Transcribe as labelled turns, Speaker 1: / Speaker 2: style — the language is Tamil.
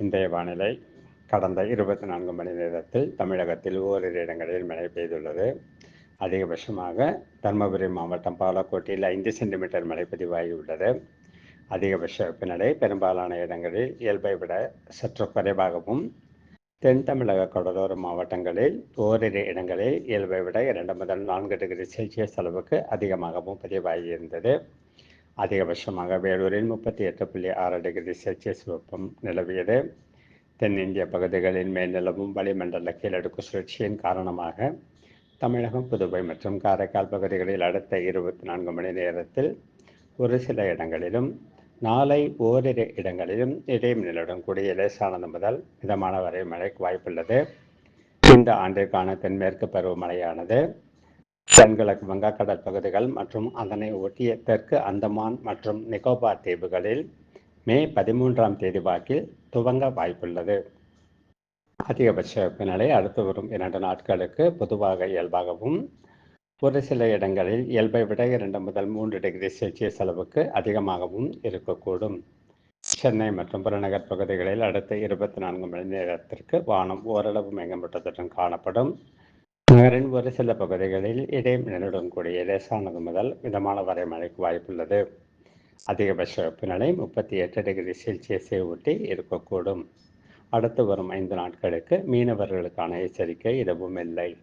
Speaker 1: இன்றைய வானிலை கடந்த இருபத்தி நான்கு மணி நேரத்தில் தமிழகத்தில் ஓரிரு இடங்களில் மழை பெய்துள்ளது. அதிகபட்சமாக தருமபுரி மாவட்டம் பாலக்கோட்டில் ஐந்து சென்டிமீட்டர் மழை பதிவாகியுள்ளது அதிகபட்ச வெப்பநிலை பெரும்பாலான இடங்களில் இயல்பை விட சற்று குறைவாகவும் தென் தமிழக கடலோர மாவட்டங்களில் ஓரிரு இடங்களில் இயல்பை விட இரண்டு முதல் நான்கு டிகிரி செல்சியஸ் அளவுக்கு அதிகமாகவும் பதிவாகியிருந்தது அதிகபட்சமாக வேலூரில் முப்பத்தி எட்டு புள்ளி ஆறு டிகிரி செல்சியஸ் வெப்பம் நிலவியது. தென்னிந்திய பகுதிகளின் மேல் நிலவும் வளிமண்டல கீழடுக்கு சுழற்சியின் காரணமாக தமிழகம் புதுவை மற்றும் காரைக்கால் பகுதிகளில் அடுத்த இருபத்தி நான்கு மணி நேரத்தில் ஒரு சில இடங்களிலும் நாளை ஓரிரு இடங்களிலும் இடையும் நிலவுடன் கூடிய லேசானது முதல் மிதமான வரை மழைக்கு வாய்ப்புள்ளது. இந்த ஆண்டிற்கான தென்மேற்கு பருவமழையானது தென்கிழக்கு வங்கக்கடல் பகுதிகள் மற்றும் அதனை ஒட்டிய தெற்கு அந்தமான் மற்றும் நிக்கோபார் தீவுகளில் மே பதிமூன்றாம் தேதி வாக்கில் துவங்க வாய்ப்புள்ளது. அதிகபட்ச வெப்பநிலை அடுத்து வரும் இரண்டு நாட்களுக்கு பொதுவாக இயல்பாகவும் ஒரு சில இடங்களில் இயல்பை விட இரண்டு முதல் மூன்று டிகிரி செல்சியஸ் அளவுக்கு அதிகமாகவும் இருக்கக்கூடும். சென்னை மற்றும் புறநகர் பகுதிகளில் அடுத்த இருபத்தி நான்கு மணி நேரத்திற்கு வானம் ஓரளவு மேகமூட்டத்துடன் காணப்படும். நகரின் ஒரு சில பகுதிகளில் இடைமின்னலுடன் கூடிய லேசானது முதல் மிதமான வரை மழைக்கு வாய்ப்புள்ளது. அதிகபட்ச வெப்பநிலை முப்பத்தி எட்டு டிகிரி செல்சியஸை ஒட்டி இருக்கக்கூடும். அடுத்து வரும் ஐந்து நாட்களுக்கு மீனவர்களுக்கான எச்சரிக்கை எதுவும் இல்லை.